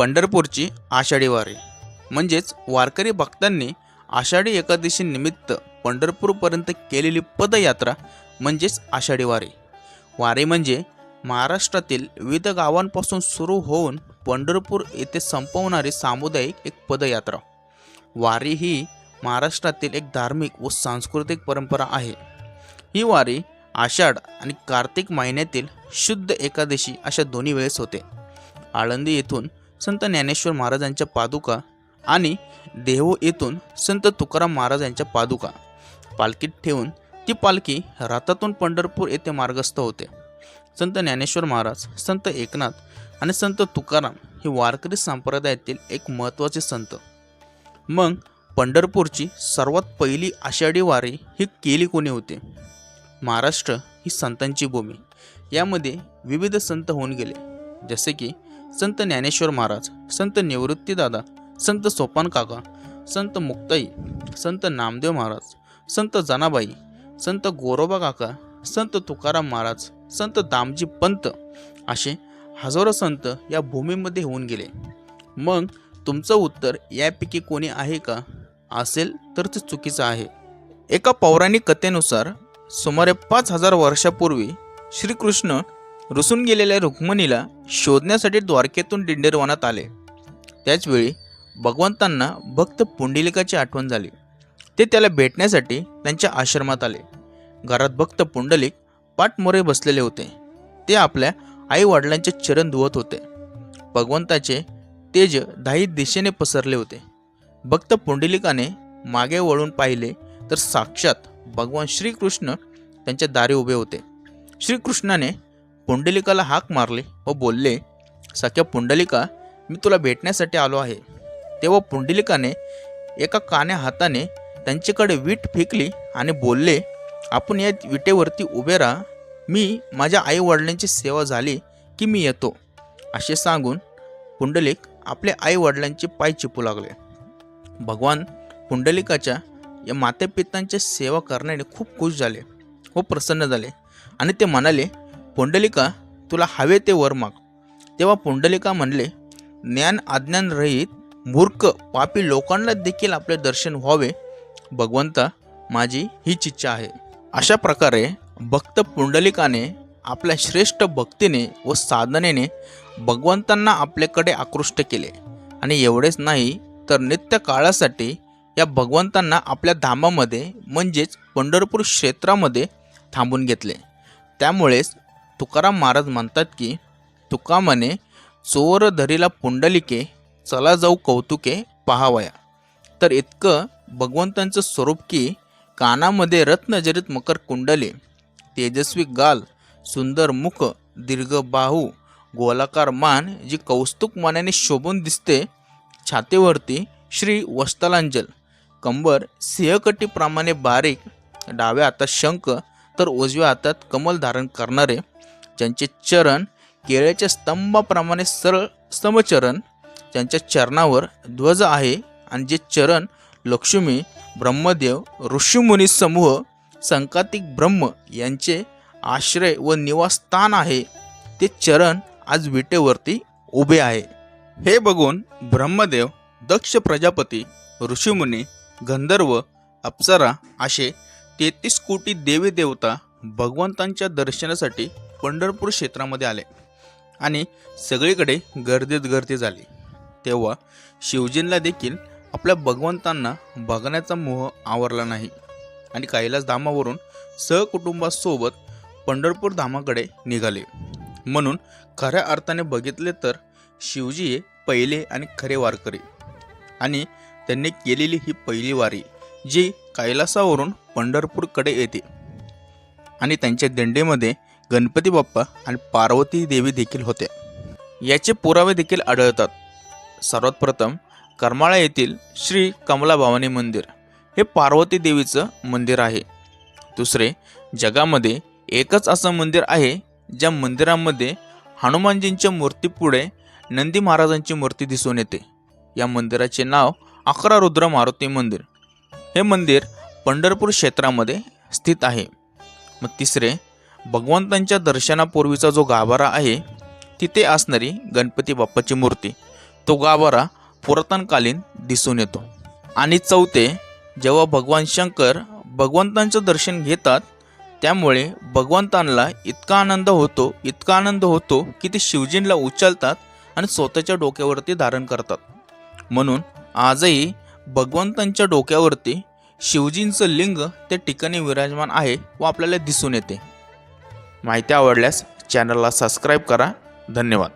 पंढरपूरची आषाढी वारी. म्हणजेच वारकरी भक्तांनी आषाढी एकादशी निमित्त पंढरपूरपर्यंत केलेली पदयात्रा म्हणजेच आषाढी वारी. वारी म्हणजे महाराष्ट्रातील विविध गावांपासून सुरू होऊन पंढरपूर येथे संपवणारी सामुदायिक एक पदयात्रा. वारी ही महाराष्ट्रातील एक धार्मिक व सांस्कृतिक परंपरा आहे. ही वारी आषाढ आणि कार्तिक महिन्यातील शुद्ध एकादशी अशा दोन्ही वेळेस होते. आळंदी येथून संत ज्ञानेश्वर महाराजांच्या पादुका आणि देव येथून संत तुकाराम महाराजांच्या पादुका. पालखीत ठेवून ती पालखी रातातून पंढरपूर येथे मार्गस्थ होते. संत ज्ञानेश्वर महाराज संत एकनाथ आणि संत तुकाराम हे वारकरी संप्रदायातील एक महत्त्वाचे संत. मग पंढरपूरची सर्वात पहिली आषाढी वारी ही केली कोणी होते? महाराष्ट्र ही संतांची भूमी. यामध्ये विविध संत होऊन गेले. जसे की संत ज्ञानेश्वर महाराज संत निवृत्तीदादा संत सोपान काका संत मुक्ताई संत नामदेव महाराज संत जनाबाई संत गोरोबा काका संत तुकाराम महाराज संत दामजी पंत असे हजारो संत या भूमीमध्ये होऊन गेले. मग तुमचं उत्तर यापैकी कोणी आहे का? असेल तर ते चुकीचं आहे. एका पौराणिक कथेनुसार सुमारे पाच हजार वर्षापूर्वी श्रीकृष्ण रुसून गेलेल्या रुक्मिणीला शोधण्यासाठी द्वारकेतून दिंडेरवानात आले. त्याचवेळी भगवंतांना भक्त पुंडलिकाची आठवण झाली. ते त्याला भेटण्यासाठी त्यांच्या आश्रमात आले. घरात भक्त पुंडलिक पाठमोरे बसलेले होते. ते आपल्या आई वडिलांचे चरण धुवत होते. भगवंताचे तेज दाही दिशेने पसरले होते. भक्त पुंडलिकाने मागे वळून पाहिले तर साक्षात भगवान श्रीकृष्ण त्यांच्या दारी उभे होते. श्रीकृष्णाने पुंडलिकाला हाक मारली व बोलले सख्या पुंडलिका मी तुला भेटण्यासाठी आलो आहे. तेव्हा पुंडलिकाने एका कान्या हाताने त्यांच्याकडे वीट फेकली आणि बोलले आपण या विटेवरती उभे राहा. मी माझ्या आई वडिलांची सेवा झाली की मी येतो. असे सांगून पुंडलिक आपल्या आई वडिलांचे पाय चिपू लागले. भगवान पुंडलिकाच्या या मातेपितांच्या सेवा करण्याने खूप खुश झाले व प्रसन्न झाले आणि ते म्हणाले पुंडलिका तुला हवे ते वर माग. तेव्हा पुंडलिका म्हणले ज्ञान अज्ञानरहित मूर्ख पापी लोकांना देखील आपले दर्शन व्हावे. भगवंता माझी हीच इच्छा आहे. अशा प्रकारे भक्त पुंडलिकाने आपल्या श्रेष्ठ भक्तीने व साधनेने भगवंतांना आपल्याकडे आकृष्ट केले. आणि एवढेच नाही तर नित्य काळासाठी या भगवंतांना आपल्या धामामध्ये म्हणजेच पंढरपूर क्षेत्रामध्ये थांबून घेतले. त्यामुळेच तुकाराम महाराज म्हणतात की तुका म्हणे चोर धरीला पुंडलिके चला जाऊ कौतुके पहावया. तर इतकं भगवंतांचं स्वरूप की कानामध्ये रत्नजरित मकर कुंडले तेजस्वी गाल सुंदर मुख दीर्घ बाहू गोलाकार मान जी कौस्तुक मानाने शोभून दिसते छातीवरती श्री वस्तलांजल कंबर सिंहकटीप्रमाणे बारीक डाव्या हातात शंख तर उजव्या हातात कमल धारण करणारे ज्यांचे चरण केळ्याच्या स्तंभाप्रमाणे सरळ समचरण ज्यांच्या चरणावर ध्वज आहे आणि जे चरण लक्ष्मी ब्रह्मदेव ऋषीमुनी समूह संकातिक ब्रह्म यांचे आश्रय व निवासस्थान आहे ते चरण आज विटेवरती उभे आहे. हे बघून ब्रह्मदेव दक्ष प्रजापती ऋषीमुनी गंधर्व अप्सरा असे तेहतीस कोटी देवी देवता भगवंतांच्या दर्शनासाठी पंढरपूर क्षेत्रामध्ये आले आणि सगळीकडे गर्दीत गर्दी झाली. तेव्हा शिवजींना देखील आपल्या भगवंतांना बघण्याचा मोह आवरला नाही आणि कैलास धामावरून सहकुटुंबासोबत पंढरपूर धामाकडे निघाले. म्हणून खऱ्या अर्थाने बघितले तर शिवजी हे पहिले आणि खरे वारकरी आणि त्यांनी केलेली ही पहिली वारी जी कैलासावरून पंढरपूरकडे येते आणि त्यांच्या दिंडीमध्ये गणपती बाप्पा आणि पार्वती देवी देखील होत्या याचे पुरावे देखील आढळतात. सर्वात प्रथम करमाळा येथील श्री कमला भवानी मंदिर हे पार्वती देवीचं मंदिर आहे. दुसरे जगामध्ये एकच असं मंदिर आहे ज्या मंदिरामध्ये हनुमानजींच्या मूर्तीपुढे नंदी महाराजांची मूर्ती दिसून येते. या मंदिराचे नाव अकरा रुद्र मारुती मंदिर. हे मंदिर पंढरपूर क्षेत्रामध्ये स्थित आहे. मग तिसरे भगवंतांच्या दर्शनापूर्वीचा जो गाभारा आहे तिथे असणारी गणपती बाप्पाची मूर्ती. तो गाभारा पुरातनकालीन दिसून येतो. आणि चौथे जेव्हा भगवान शंकर भगवंतांचं दर्शन घेतात त्यामुळे भगवंतांना इतका आनंद होतो इतका आनंद होतो की ते शिवजींना उचलतात आणि स्वतःच्या डोक्यावरती धारण करतात. म्हणून आजही भगवंतांच्या डोक्यावरती शिवजींचं लिंग त्या ठिकाणी विराजमान आहे व आपल्याला दिसून येते. माहिती आवडल्यास चॅनलला सबस्क्राईब करा. धन्यवाद.